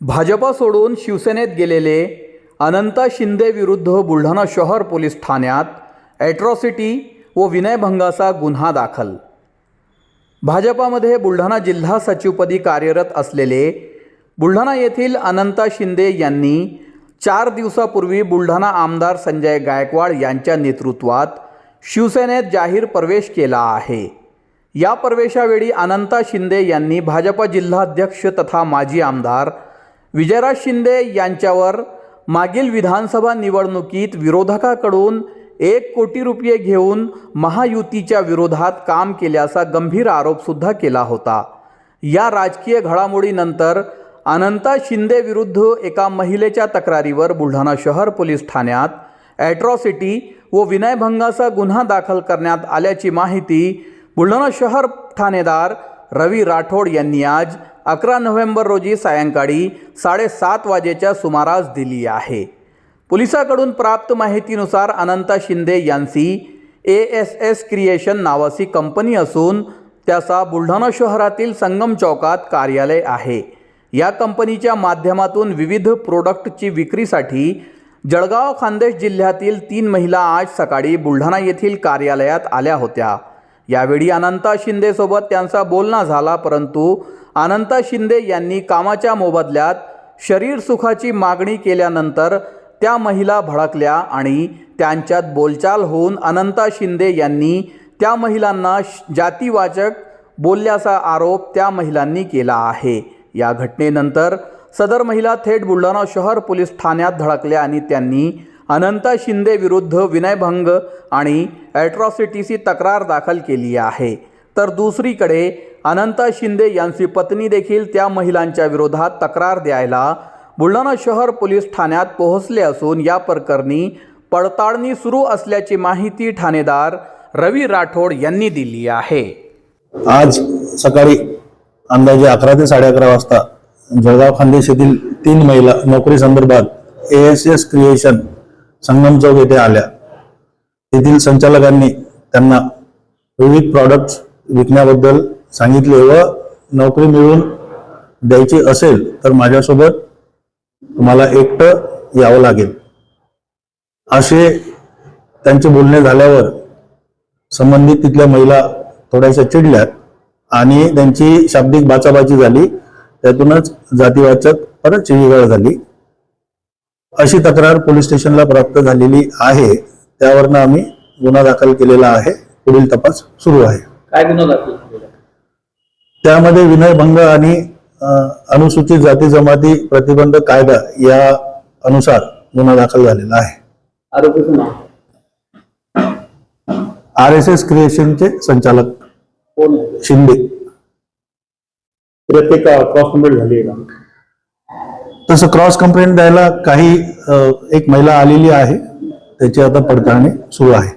भाजपा सोडून शिवसेनेत गेलेले अनंता शिंदे विरुद्ध बुलढाणा शहर पोलीस ठाण्यात ॲट्रॉसिटी व विनयभंगाचा गुन्हा दाखल. भाजपामध्ये बुलढाणा जिल्हा सचिवपदी कार्यरत असलेले बुलढाणा येथील अनंता शिंदे यांनी चार दिवसापूर्वी बुलढाणा आमदार संजय गायकवाड यांच्या नेतृत्वात शिवसेनेत जाहीर प्रवेश केला आहे. या प्रवेशावेळी अनंता शिंदे यांनी भाजपा जिल्हाध्यक्ष तथा माजी आमदार विजयराज शिंदे यांच्यावर मागील विधानसभा निवडणुकीत विरोधकाकडून एक कोटी रुपये घेऊन महायुतीच्या विरोधात काम केल्याचा गंभीर आरोपसुद्धा केला होता. या राजकीय घडामोडीनंतर अनंता शिंदे विरुद्ध एका महिलेच्या तक्रारीवर बुलढाणा शहर पोलीस ठाण्यात ॲट्रॉसिटी व विनयभंगाचा गुन्हा दाखल करण्यात आल्याची माहिती बुलढाणा शहर ठाणेदार रवी राठोड यांनी आज अकरा नोव्हेंबर रोजी सायंकाळी साडेसात वाजेच्या सुमारास दिली आहे. पोलिसाकडून प्राप्त माहितीनुसार अनंता शिंदे यांची ए एस एस क्रिएशन नावाची कंपनी असून त्याचा बुलढाणा शहरातील संगम चौकात कार्यालय आहे. या कंपनीच्या माध्यमातून विविध प्रोडक्टची विक्रीसाठी जळगाव खान्देश जिल्ह्यातील तीन महिला आज सकाळी बुलढाणा येथील कार्यालयात आल्या होत्या. यावेळी अनंता शिंदेसोबत त्यांचा बोलणा झाला परंतु अनंता शिंदे यांनी कामाच्या मोबदल्यात शरीर सुखाची मागणी केल्यानंतर त्या महिला भडकल्या आणि त्यांच्यात बोलचाल होऊन अनंता शिंदे यांनी त्या महिलांना श- जातीवाचक बोलल्याचा आरोप त्या महिलांनी केला आहे. या घटनेनंतर सदर महिला थेट बुलढाणा शहर पोलीस ठाण्यात धडकल्या आणि त्यांनी अनंता शिंदे विरुद्ध विनयभंग आणि ॲट्रॉसिटीची तक्रार दाखल केली आहे. तर दुसरीकडे अनंता शिंदे यांची पत्नी देखील त्या महिलांच्या विरोधात तक्रार द्यायला बुलढाणा शहर पोलीस ठाण्यात पोहोचले असून या प्रकरणी पडताळणी सुरू असल्याची माहिती ठाणेदार रवी राठोड यांनी दिली आहे. आज सकाळी अंदाजे अकरा ते साडे अकरा वाजता जळगाव खानदेश येथील तीन महिला नोकरी संदर्भात A S S creation Sangam Chowk येथे आल्या. तेथील संचालकांनी त्यांना विविध प्रॉडक्ट्स विकण्याबद्दल सांगितले व नोकरी मिळवून द्यायची असेल तर माझ्यासोबत तुम्हाला एकटं यावं लागेल. असे त्यांचे बोलणे झाल्यावर संबंधित तिथल्या महिला थोड्याशा चिडल्यात आणि त्यांची शाब्दिक बाचाबाची झाली. त्यातूनच जातीवाचक परत चिडीगाळ झाली. अशी तक्रार पोलीस स्टेशनला प्राप्त झालेली आहे. त्यावरनं आम्ही गुन्हा दाखल केलेला आहे. पुढील तपास सुरू आहे. काय गुन्हा दाखल केलेला? त्यामध्ये विनयभंग आणि अनुसूचित जाती जमाती प्रतिबंध कायदा या अनुसार गुन्हा दाखल झालेला आहे. आरोपीचं नाव आर एस एस क्रिएशनचे संचालक कोण शिंदे. प्रत्येक क्रॉस कंप्लीट झाली तसं क्रॉस कंप्लेंट द्यायला काही एक महिला आलेली आहे. त्याची आता पडताळणी सुरू आहे.